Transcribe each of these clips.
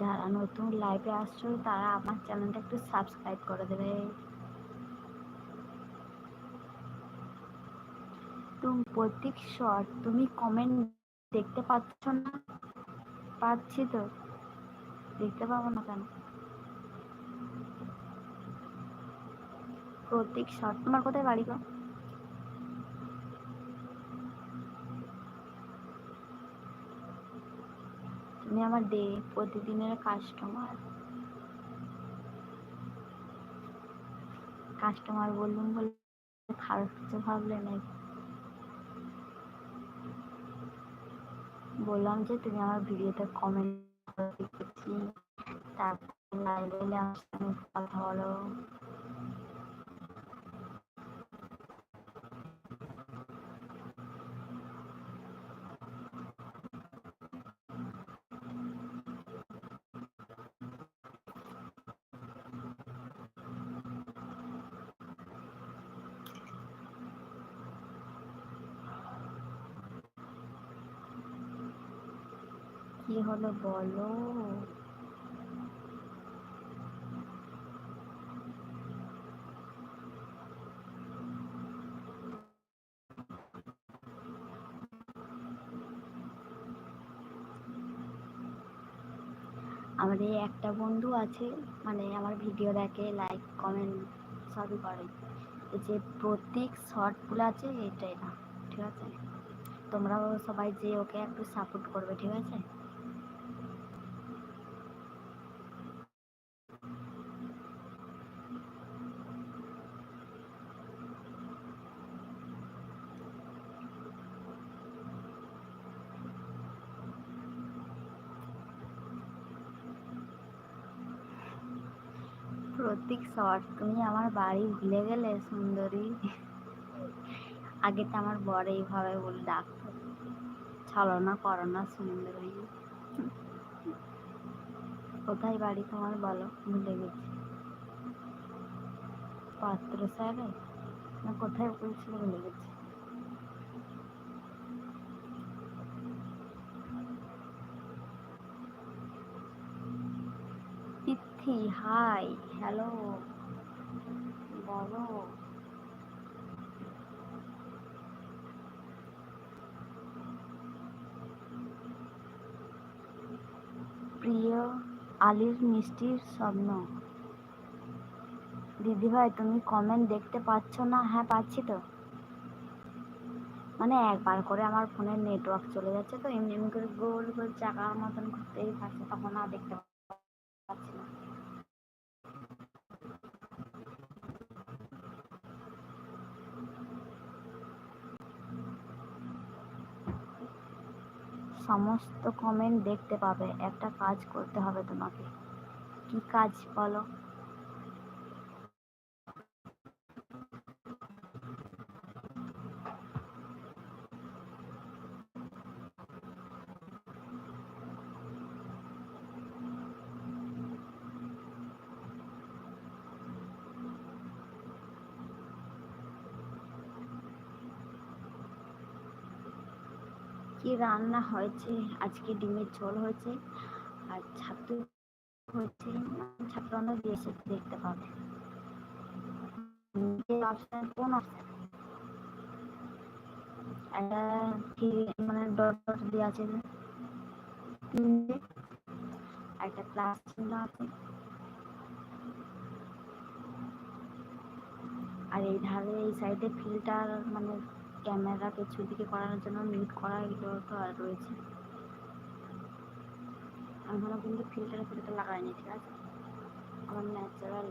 যারা নতুন লাইভে আসছো, তারা আমার চ্যানেলটা একটু সাবস্ক্রাইব করে দেবে। তুমি প্রত্যেক শর্ট তুমি কমেন্ট দেখতে পাচ্ছ না? পাচ্ছি তো? দেখতে পাবো না কেন? প্রত্যেক শর্ট তোমার কোথায় বাড়ি গো? তুমি আমার ডে প্রতিদিনের কাস্টমার কাস্টমার বললুম বলে খারাপ কিছু ভাবলে নাকি? বললাম যে, তুমি আমার ভিডিওতে কমেন্ট দেখেছি। তারপর লাইভে সঙ্গে কথা বলো। কি হলো বলো? এই একটা বন্ধু আছে মানে আমার ভিডিও দেখে লাইক কমেন্ট সবই করে। যে প্রত্যেক শর্টগুলো আছে, এটাই না, ঠিক আছে? তোমরাও সবাই যে ওকে একটু সাপোর্ট করবে, ঠিক আছে? প্রত্যেক শর্ট। তুমি আমার বাড়ি ভুলে গেলে, সুন্দরী। আগে তো আমার বর এইভাবে বলে ডাকতো। ছলনা করো না, সুন্দরী। কোথায় বাড়ি তোমার বলো, ভুলে গেছি। পাত্র সাহেবে না, কোথায় বলছিল, ভুলে গেছি। তিথি হাই হ্যালো বলো। প্রিয় আলির মিষ্টির স্বপ্ন। দিদিভাই তুমি কমেন্ট দেখতে পাচ্ছ না? হ্যাঁ পাচ্ছি তো। মানে একবার করে আমার ফোনের নেটওয়ার্ক চলে যাচ্ছে তো এমনি এমনি করে গোল গোল চাকার মতন ঘুরতেই থাকছে তখন আর দেখতে পাচ্ছি না। সমস্ত কমেন্ট দেখতে পাবে। একটা কাজ করতে হবে তোমাকে। কি কাজ বলো? কি রান্না হয়েছে? আজকে ডিমের ঝোল হয়েছে আর ছাতু হয়েছে। ছাতু রান্না দিয়েছে, দেখতে পাবে অপশন কোন মানে ডট দিয়ে আছে একটা প্লাস আছে। আর এই ধারে, এই সাইডে ফিল্টার মানে ক্যামেরাকে দিকে করানোর জন্য মিউট করা এগুলো তো আর রয়েছে। এখনও কিন্তু ফিল্টার ফিল্টার লাগাইনি, ঠিক আছে? আমার ন্যাচারাল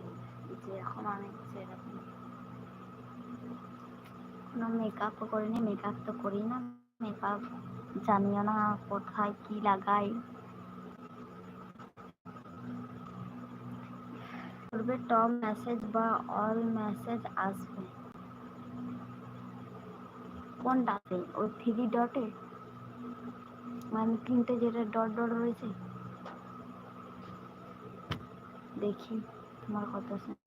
যেরকম আমি সেরকম কোনো মেকআপও করিনি মেকআপ তো করি না। মেকআপ জানিও না কোথায় কি লাগাই। করবে টপ মেসেজ বা অল মেসেজ আসবে। কোনটাতে ওই থ্রি ডটে মানে তিনটে যেটা ডট ডট রয়েছে? দেখি তোমার কথা শুনে।